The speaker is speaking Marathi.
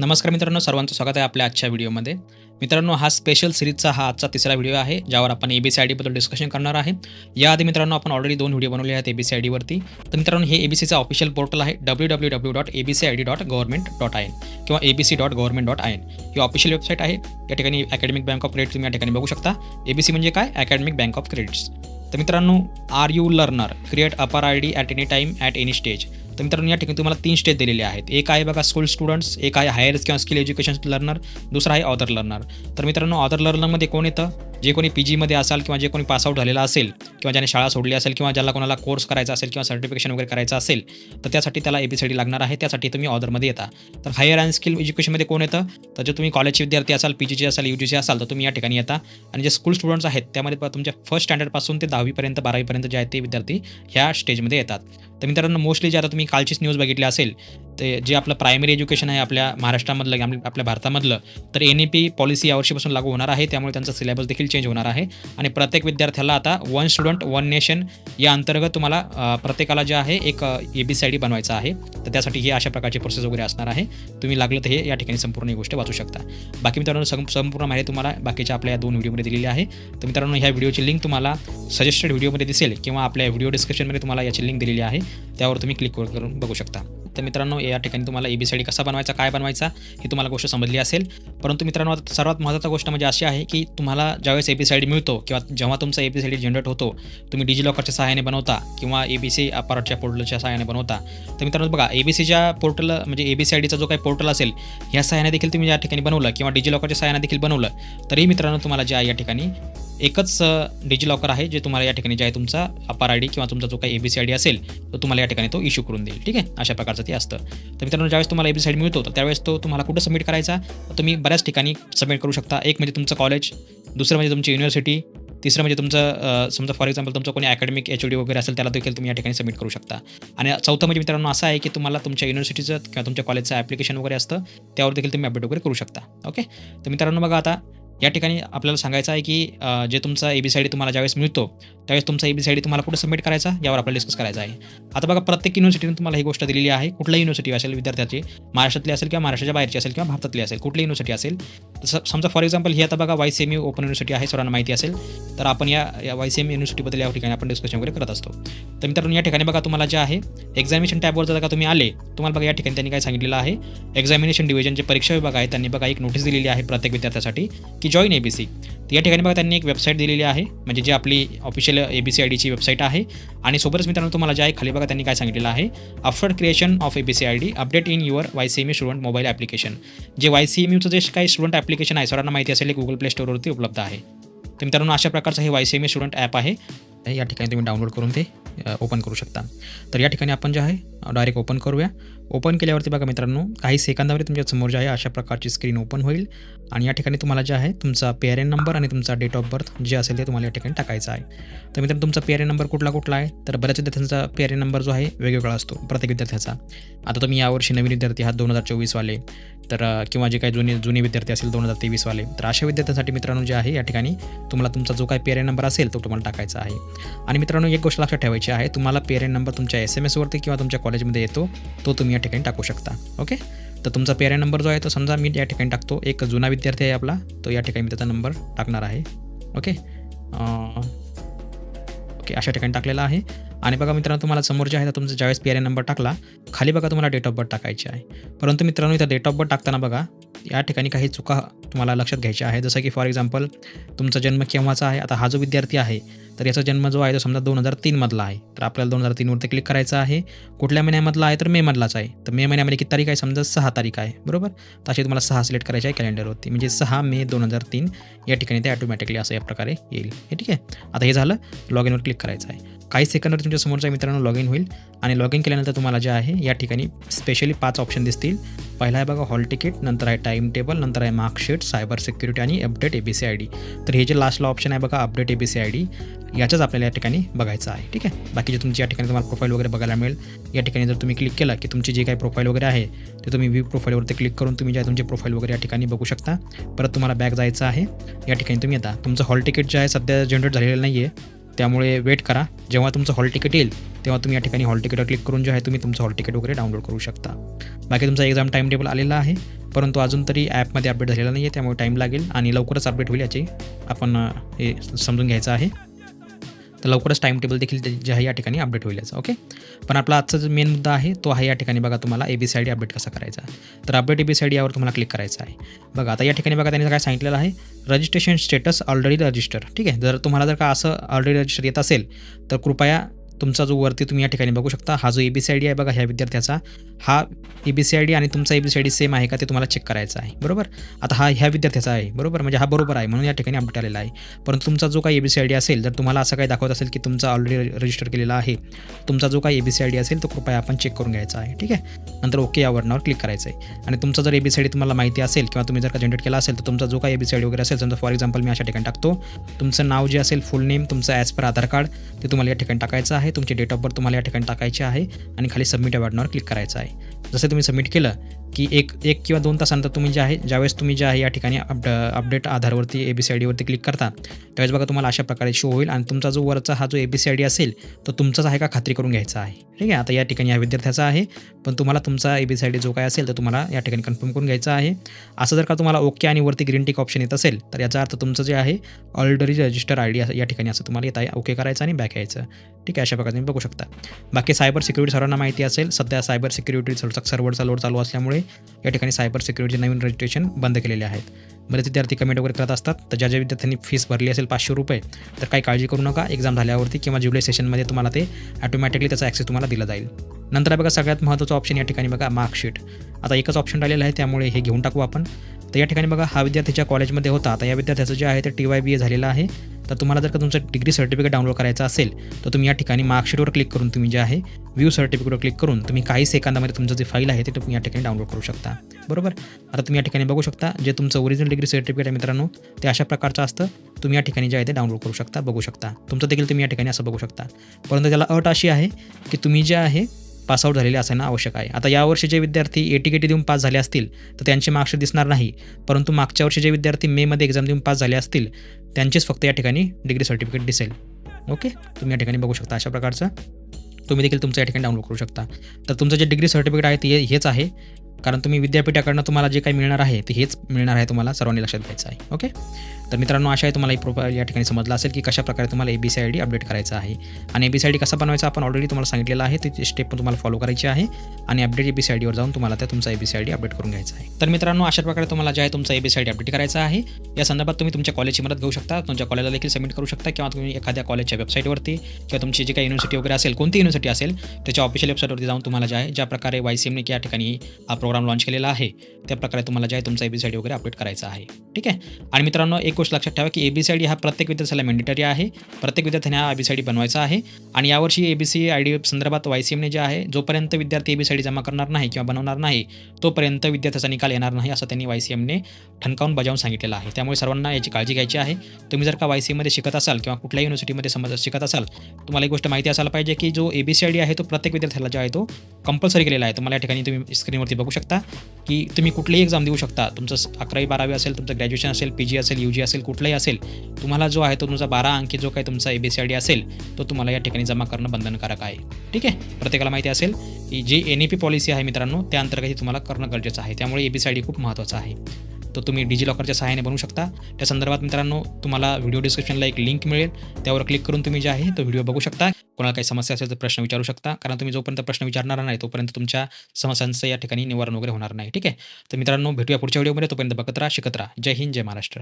नमस्कार मित्रांनो सर्वांचं स्वागत आहे आपल्या आजच्या व्हिडिओमध्ये. मित्रांनो हा स्पेशल सिरीजचा हा आजचा तिसरा व्हिडिओ आहे ज्यावर आपण ए बी सी आय डीबद्दल डिस्कशन करणार आहे. याआधी मित्रांनो आपण ऑलरेडी दोन व्हिडिओ बनवले आहेत ए बी सी आय डीवरती तर मित्रांनो हे ए बी ऑफिशियल पोर्टल आहे W W W dot A B C I D dot government dot I N किंवा A B C dot government dot I N he official website आहे या ठिकाणी अकॅडमिक बँक ऑफ क्रेडिट तुम्ही या ठिकाणी बघू शकता. ए बी सी म्हणजे काय? अकॅडमिक बँक ऑफ क्रेडिट्स तर मित्रांनो are you learner create APAAR I D at any time at any stage तर मित्रांनो या ठिकाणी तुम्हाला तीन स्टेज दिलेले आहेत. एक आहे बघा स्कूल स्टुडंट्स एक आहे हायर किंवा स्किल एज्युकेशन लर्नर दुसरा आहे ऑदर लर्नर तर मित्रांनो ऑदर लर्नरमध्ये कोण येतं? जे कोणी पी जीमध्ये असाल किंवा जे कोणी पासआउट झालेलं असेल किंवा ज्याने शाळा सोडली असेल किंवा ज्याला कोणाला कोर्स करायचा असेल किंवा सर्टिफिकेशन वगैरे करायचं असेल तर त्यासाठी त्याला ए बी सी डी लागणार आहे. त्यासाठी तुम्ही ऑदरमध्ये येता. तर हायर अँड स्किल एज्युकेशनमध्ये कोण येतं? तर जे तुम्ही कॉलेजचे विद्यार्थी असाल पी जीचे असाल यू जीचे असाल तर तुम्ही या ठिकाणी येता. आणि जे स्कूल स्टुडंट्स आहेत त्यामध्ये तुमच्या फर्स्ट स्टँडर्डपासून ते दहावीपर्यंत बारावीपर्यंत जे आहेत ते विद्यार्थी ह्या स्टेजमध्ये येतात. तर मित्रांनो मोस्टली जे आता तुम्ही कालचीच न्यूज बघितली असेल ते जे आपलं प्रायमरी एज्युकेशन आहे आपल्या महाराष्ट्रामधलं आपल्या भारतामधलं तर एन ई पी पॉलिसी यावर्षीपासून लागू होणार आहे. त्यामुळे त्यांचा सिलेबस देखील चेंज होणार आहे. आणि प्रत्येक विद्यार्थ्याला आता वन स्टुडंट वन नेशन या अंतर्गत तुम्हाला प्रत्येकाला जे आहे एक A B C I D बनवायचा आहे. तर त्यासाठी ही अशा प्रकारची प्रोसेस वगैरे असणार आहे. तुम्ही लागलं तर हे या ठिकाणी संपूर्ण ही गोष्ट वाचू शकता. बाकी मित्रांनो संपूर्ण माहिती तुम्हाला बाकीच्या आपल्या या दोन व्हिडिओमध्ये दिलेली आहे. तर मित्रांनो ह्या व्हिडिओची लिंक तुम्हाला सजेस्टेड व्हिडिओमध्ये दिसेल किंवा आपल्या व्हिडिओ डिस्क्रिप्शनमध्ये तुम्हाला याची लिंक दिलेली आहे. त्यावर तुम्ही क्लिक करून बघू शकता. तर मित्रांनो या ठिकाणी तुम्हाला ए बी सी डी कसा बनवायचा काय बनवायचा ही तुम्हाला गोष्ट समजली असेल. परंतु मित्रांनो आता सर्वात महत्त्वाची गोष्ट म्हणजे अशी आहे की तुम्हाला ज्यावेळेस ए बी सी डी मिळतो किंवा जेव्हा तुमचा A B C D generate होतो तुम्ही डिजिलॉकरच्या सहाय्याने बनवता किंवा ए बी सी अपार्टच्या पोर्टलच्या सहाय्याने बनवता. तर मित्रांनो बघा ए बी सीच्या पोर्टल म्हणजे ए बी सी आय डीचा जो काही पोर्टल असेल ह्या सहाय्याने देखील तुम्ही या ठिकाणी बनवलं किंवा डिजिलॉकरच्या सहाय्याने देखील बनवलं. तरी मित्रांनो तुम्हाला जे आहे या ठिकाणी एकच डिजिलॉकर आहे जे तुम्हाला या ठिकाणी जे आहे तुमचा अपार आय डी किंवा तुमचा जो काही A B C I D असेल तो तुम्हाला या ठिकाणी तो इश्यू करून देईल. ठीक आहे? अशा प्रकारचं ते असतं. तर मित्रांनो ज्यावेळेस तुम्हाला A B C I D मिळतो तर त्यावेळेस तो तुम्हाला कुठं सबमिट करायचा? तुम्ही बऱ्याच ठिकाणी सबमिट करू शकता. एक म्हणजे तुमचं कॉलेज दुसरं म्हणजे तुमची युनिव्हर्सिटी तिसरं म्हणजे तुमचं समजा फॉर एक्झाम्पल तुमचं कोणी अकॅडमिक एच डी वगैरे असेल त्याला देखील तुम्ही या ठिकाणी सबमिट करू शकता. आणि चौथं म्हणजे मित्रांनो असं आहे की तुम्हाला तुमच्या युनिव्हर्सिटीचं किंवा तुमच्या कॉलेजचं ॲप्लिकेशन वगैरे असतं त्यावर देखील तुम्ही अपडेट वगैरे करू शकता. ओके तर मित्रांनो बघा आता या ठिकाणी आपल्याला सांगायचं आहे की जे तुमचा ए बी सी डी तुम्हाला ज्यावेळेस मिळतो त्यावेळेस तुमचा A B C I D तुम्हाला कुठे सबमिट करायचा यावर आपल्याला डिस्कस करायचं आहे. आता बघा प्रत्येक युनिव्हर्सिटीने तुम्हाला ही गोष्ट दिलेली आहे. कुठल्याही युनिव्हर्सिटी असेल विद्यार्थ्याची महाराष्ट्रातली असेल किंवा महाराष्ट्राच्या बाहेरची असेल किंवा भारतातली असेल कुठली युनिव्हर्सिटी असेल. तर समजा फॉर एक्झाम्पल ही आता बघा Y C M U open university आहे सर्वांना माहिती असेल. तर आपण या वाय सी एम युनिव्हर्सिटीबद्दल या ठिकाणी आपण डिस्कशन वगैरे करत असतो. तर मित्रांनो या ठिकाणी बघा तुम्हाला जे आहे एक्झामिनेशन टॅबवर जर का तुम्ही आले तुम्हाला बघा या ठिकाणी त्यांनी काय सांगितलेलं आहे. एक्झामिनेशन डिव्हिजन जे परीक्षा विभाग आहे त्यांनी बघा एक नोटीस दिलेली आहे प्रत्येक विद्यार्थ्यासाठी की जॉईन ए बी सी तर या ठिकाणी बघा त्यांनी एक वेबसाईट दिलेली आहे. म्हणजे जी आपली official A B C I डीची website आहे. आणि सोबतच मित्रांनो तुम्हाला जे आहे खाली बघा त्यांनी काय सांगितलेलं आहे. After creation of A B C I D update in your Y C M U student mobile application जे वाय सी एम यूचं जे काही स्टुडंट ॲप्लिकेशन आहे सर्वांना माहिती असेल गुगल प्ले स्टोरवरती उपलब्ध आहे. तर मित्रांनो अशा प्रकारचं हे Y C M U student app आहे. या ठिकाणी तुम्ही डाउनलोड करून ते ओपन करू शकता. तर या ठिकाणी आपण जे आहे डायरेक्ट ओपन करूया. ओपन केल्यावरती बघा मित्रांनो काही सेकंदावरती तुमच्यासमोर जे आहे अशा प्रकारची स्क्रीन ओपन होईल. आणि या ठिकाणी तुम्हाला जे आहे तुमचा पेअर नंबर आणि तुमचा डेट ऑफ बर्थ जे असेल ते तुम्हाला या ठिकाणी टाकायचं आहे. तर मित्रांनो तुमचा पेअर नंबर कुठला कुठला आहे? तर बऱ्याच विद्यार्थ्यांचा पेअर नंबर जो आहे वेगवेगळा असतो प्रत्येक विद्यार्थ्याचा. आता तुम्ही यावर्षी नवीन विद्यार्थी हा दोन हजार चोवीसवाले. तर किंवा जे काही जुने जुने विद्यार्थी असेल दोन हजार तेवीसवाले. तर अशा विद्यार्थ्यांसाठी मित्रांनो जे आहे या ठिकाणी तुम्हाला तुमचा जो काही पेअर नंबर असेल तो तुम्हाला टाकायचा आहे. आणि मित्रांनो एक गोष्ट लक्षात ठेवायची आहे. तुम्हाला पेरेंट नंबर तुमच्या एस एम एसवरती किंवा तुमच्या कॉलेजमध्ये येतो तो तुम्ही या ठिकाणी टाकू शकता. ओके तर तुमचा पेरेंट नंबर जो आहे तो समजा मी या ठिकाणी टाकतो. एक जुना विद्यार्थी आहे आपला तो या ठिकाणी मी त्याचा नंबर टाकणार आहे. ओके ओके अशा ठिकाणी टाकलेला आहे. आणि बघा मित्रांनो तुम्हाला समोर जे आहे तर तुमचा ज्यावेळेस पी आर नंबर टाकला खाली बघा तुम्हाला डेट ऑफ बर्थ टाकायची आहे. परंतु मित्रांनो इथं डेट ऑफ बर्थ टाकताना बघा या ठिकाणी काही चुका तुम्हाला लक्षात घ्यायच्या आहे जसं की फॉर एक्झाम्पल तुमचा जन्म केव्हाचा आहे? आता हा जो विद्यार्थी आहे तर याचा जन्म जो आहे तो समजा दोन हजार तीनमधला आहे. तर आपल्याला दोन हजार तीनवरती क्लिक करायचं आहे. कुठल्या महिन्यामधला आहे? तर मेमधलाच आहे. तर मे महिन्यामध्ये किती तारीख आहे? समजा सहा तारीख आहे. बरोबर? तर अशी तुम्हाला सहा सिलेक्ट करायची आहे कॅलेंडरवरती म्हणजे सहा मे दोन हजार तीन या ठिकाणी ते ऑटोमॅटिकली असं या प्रकारे येईल. हे ठीक आहे? आता हे झालं. लॉग इनवर क्लिक करायचं आहे. काही सेकंडवर तुमच्या समोरच्या मित्रांनो लॉग इन होईल. आणि लॉग इन केल्यानंतर तुम्हाला जे आहे या ठिकाणी स्पेशली पाच ऑप्शन दिसतील. पहिला आहे बघा हॉल तिकीट नंतर आहे टाईम टेबल नंतर आहे मार्कशीट सायबर सिक्युरिटी आणि update A B C I D तर हे जे लास्टला ऑप्शन आहे बघा update A B C I D याच्याच आपल्याला या ठिकाणी बघायचं आहे. ठीक आहे? बाकीचे तुमची या ठिकाणी तुम्हाला प्रोफाईल वगैरे बघायला मिळेल. या ठिकाणी जर तुम्ही क्लिक केला की तुमची जी काही प्रोफाईल वगैरे आहे ते तुम्ही व्यू प्रोफाईलवरती क्लिक करून तुम्ही जे आहे तुमचे प्रोफाईल वगैरे या ठिकाणी बघू शकता. परत तुम्हाला बॅक जायचं आहे. या ठिकाणी तुम्ही येता तुमचं हॉल तिकीट जे आहे सध्या जनरेट झालेलं नाही आहे त्यामुळे वेट करा. जेव्हा तुमचं हॉल तिकीट येईल तेव्हा तुम्ही या ठिकाणी हॉल तिकीटवर क्लिक करून जे आहे तुम्ही तुमचं हॉल तिकीट वगैरे डाउनलोड करू शकता. बाकी तुमचा एक्झाम टाईम टेबल आलेला आहे परंतु अजून तरी ॲपमध्ये अपडेट झालेला नाही आहे त्यामुळे टाईम लागेल आणि लवकरच अपडेट होईल याची आपण हे समजून घ्यायचं आहे. तर लवकरच टाईम टेबल देखील ते- जे आहे या ठिकाणी अपडेट होईल याचा ओके पण आपला आजचा जो मेन मुद्दा आहे तो आहे या ठिकाणी बघा तुम्हाला A B C I D update कसा करायचा. तर update A B C I D यावर तुम्हाला क्लिक करायचं आहे. बघा आता या ठिकाणी बघा त्यांनी काय सांगितलेलं आहे. रजिस्ट्रेशन स्टेटस ऑलरेडी रजिस्टर ठीक आहे? जर तुम्हाला जर का असं ऑलरेडी रजिस्टर येत असेल तर कृपया तुमचा जो वरती तुम्ही या ठिकाणी बघू शकता हा जो A B C I D आहे बघा ह्या विद्यार्थ्याचा. हा A B C I D आणि तुमचा A B C I D same आहे का ते तुम्हाला चेक करायचं आहे बरोबर? आता हा ह्या विद्यार्थ्याचा आहे बरोबर? म्हणजे हा बरोबर आहे म्हणून या ठिकाणी अपडेट आलेला आहे. परंतु तुमचा जो काही A B C I D असेल जर तुम्हाला असं काही दाखवत असेल की तुमचा ऑलरेडी रजिस्टर केलेला आहे तुमचा जो काही A B C I D असेल तो कृपया आपण चेक करून घ्यायचा आहे ठीक आहे? नंतर ओके या वर्णावर क्लिक करायचं आहे. आणि तुमचा जर A B C I D तुम्हाला माहिती असेल किंवा तुम्ही जर का जनरेट केला असेल तर तुमचा जो काही A B C I D वगैरे असेल समजा फॉर एक्झाम्पल मी अशा ठिकाणी टाकतो तुमचं नाव जे असेल फुल नेम तुमचं ॲज पर आधार कार्ड ते तुम्हाला या ठिकाणी टाकायचं आहे. तुमची डेट ऑफ बर्थ तुम्हाला या ठिकाणी टाकायची आहे आणि खाली सबमिट या बटनावर क्लिक करायचं आहे. जसं तुम्ही सबमिट केलं की एक एक किंवा दोन तासानंतर तुम्ही जे आहे ज्यावेळेस तुम्ही जे आहे या ठिकाणी अपड अपडेट आधारवरती ए बी सी आय डीवरती क्लिक करता त्यावेळेस बघा तुम्हाला अशा प्रकारे शो होईल आणि तुमचा जो वरचा हा जो A B C I D असेल तो तुमचाच आहे का खात्री करून घ्यायचा आहे? ठीक आहे? आता या ठिकाणी या विद्यार्थ्याचा आहे पण तुम्हाला तुमचा A B C I D जो काय असेल तर तुम्हाला या ठिकाणी कन्फर्म करून घ्यायचा आहे. असं जर का तुम्हाला ओके आणि वरती ग्रीन टिक ऑप्शन येत असेल तर याचा अर्थ तुमचं जे आहे ऑलरेडी रजिस्टर आय डी या ठिकाणी असं तुम्हाला येत आहे ओके करायचं आणि बॅक यायचं. ठीक आहे? अशा प्रकारे तुम्ही बघू शकता. बाकी सायबर सिक्युरिटी सर्वांना माहिती असेल सध्या सायबर सिक्युरिटी सर्व्हरचा लोड चालू असल्यामुळे या ठिकाणी सायबर सिक्युरिटी नवीन रजिस्ट्रेशन बंद केलेले आहेत. बरेच विद्यार्थी कमेंट वगैरे करत असतात तर ज्या ज्या विद्यार्थ्यांनी फीस भरली असेल पाचशे रुपये तर काही काळजी करू नका एक्झाम झाल्यावरती किंवा जुलै सेशनमध्ये तुम्हाला ते ऑटोमॅटिकली त्याचा ॲक्सेस तुम्हाला दिला जाईल. नंतर बघा सगळ्यात महत्त्वाचा ऑप्शन या ठिकाणी बघा मार्कशीट आता एकच ऑप्शन राहिलेलं आहे त्यामुळे हे घेऊन टाकू आपण. तर या ठिकाणी बघा हा विद्यार्थीच्या कॉलेजमध्ये होता आता या विद्यार्थ्याचं जे आहे ते टी वाय बी ए झालेलं आहे. तर तुम्हाला जर का तुमचं डिग्री सर्टिफिकेट डाउनलोड करायचं असेल तर तुम्ही या ठिकाणी मार्कशीटवर क्लिक करून तुम्ही जे आहे व्ह्यू सर्टिफिकेटवर क्लिक करून तुम्ही काही सेकंदामध्ये तुमचं जे फाईल आहे ते तुम्ही या ठिकाणी डाउनलोड करू शकता. बरोबर? आता तुम्ही या ठिकाणी बघू शकता जे तुमचं ओरिजिनल डिग्री सर्टिफिकेट आहे मित्रांनो ते अशा प्रकारचं असतं. तुम्ही या ठिकाणी जे आहे ते डाउनलोड करू शकता बघू शकता. तुमचं देखील तुम्ही या ठिकाणी असं बघू शकता. परंतु त्याला अट अशी आहे की तुम्ही जे आहे पासआउट झालेले असणं आवश्यक आहे. आता यावर्षी जे विद्यार्थी एटी केटी देऊन पास झाले असतील तर त्यांचे मार्क्स दिसणार नाही. परंतु मागच्या वर्षी जे विद्यार्थी मेमध्ये एक्झाम देऊन पास झाले असतील त्यांचेच फक्त या ठिकाणी डिग्री सर्टिफिकेट दिसेल. ओके तुम्ही या ठिकाणी बघू शकता अशा प्रकारचं. तुम्ही देखील तुमचं या ठिकाणी डाउनलोड करू शकता. तर तुमचं जे डिग्री सर्टिफिकेट आहे ते हेच आहे. कारण तुम्ही विद्यापीठाकडनं तुम्हाला जे काही मिळणार आहे ते हेच मिळणार आहे तुम्हाला सर्वांनी लक्षात घ्यायचं आहे ओके? तर मित्रांनो आशा आहे तुम्हाला प्रोफाईल या ठिकाणी समजलं असेल की कशा प्रकारे तुम्हाला A B C I D update करायचा आहे. आणि A B C I D कसा बनवायचा आपण ऑलरेडी तुम्हाला सांगितलेलं आहे ती स्टेप पण तुम्हाला फॉलो करायची आहे. आणि update A B C I डीवर जाऊन तुम्हाला त्या तुमचा A B C I D update करून घ्यायचा आहे. तर मित्रांनो अशा प्रकारे तुम्हाला जे आहे तुमचा A B C I D update करायचा आहे. या संदर्भात तुम्ही तुमच्या कॉलेजची मदत घेऊ शकता तुमच्या कॉलेजला देखील सबमिट करू शकता किंवा तुम्ही एखाद्या कॉलेजच्या वेबसाईटवरती किंवा तुमची जी काही युनिव्हर्सिटी वगैरे असेल कोणती युनिव्हर्सिटी असेल त्याच्या ऑफिशियल वेबसाईटवरती जाऊन तुम्हाला जे आहे ज्या प्रकारे वाय सी एमने या ठिकाणी हा प्रोग्राम लॉन्च केलेला आहे. त्या प्रकारे तुम्हाला जे आहे तुमचा A B C I D वगैरे अपडेट करायचा आहे. ठीक आहे? आणि मित्रांनो एक गोष्ट लक्षात ठेवा की A B C I D हा प्रत्येक विद्यार्थ्याला मॅन्डेटरी आहे. प्रत्येक विद्यार्थ्याने हा A B C I D बनवायचा आहे. आणि यावर्षी A B C I D संदर्भात वाय सी एमने जे आहे जोपर्यंत विद्यार्थी A B C I D जमा करणार नाही किंवा बनवणार नाही तोपर्यंत विद्यार्थ्याचा निकाल येणार नाही असं त्यांनी वाय सी एमने ठणकावून बजावून सांगितलेलं आहे. त्यामुळे सर्वांना याची काळजी घ्यायची आहे. तुम्ही जर का वाय सी एमध्ये शिकत असाल किंवा कुठल्याही युनिव्हर्सिटीमध्ये समज शिकत असाल तुम्हाला एक गोष्ट माहिती असायला पाहिजे की जो A B C I D आहे तो प्रत्येक विद्यार्थ्याला जो आहे तो कंपल्सरी केलेला आहे. तुम्हाला या ठिकाणी तुम्ही स्क्रीनवरती बघू शकता की तुम्ही कुठलीही एक्झाम देऊ शकता. तुमचं अकरावी बारावी असेल तुमचं ग्रॅज्युएशन असेल पी जी असेल यू जी असेल कुठलाही असेल तुम्हाला जो आहे तो तुमचा बारा अंकी जो काही तुमचा A B C I D असेल तो तुम्हाला या ठिकाणी जमा करणं बंधनकारक आहे. ठीक आहे? प्रत्येकाला माहिती असेल की जी एन ई पी पॉलिसी आहे मित्रांनो त्या अंतर्गत तुम्हाला करणं गरजेचं आहे. त्यामुळे A B C I D खूप महत्त्वाचं आहे. तो तुम्ही डिजी लॉकरच्या सहाय्याने बनवू शकता. त्या संदर्भात मित्रांनो तुम्हाला व्हिडिओ डिस्क्रिप्शनला एक लिंक मिळेल. त्यावर क्लिक करून तुम्ही जे आहे तो व्हिडिओ बघू शकता. कोणाला काही समस्या असेल तर प्रश्न विचारू शकता. कारण तुम्ही जोपर्यंत प्रश्न विचारणार नाही तोपर्यंत तुमच्या समस्यांचं या ठिकाणी निवारण वगैरे होणार नाही. ठीक आहे? तर मित्रांनो भेटूया पुढच्या व्हिडिओमध्ये तोपर्यंत बघत राहा शिकत राहा. जय हिंद जय महाराष्ट्र.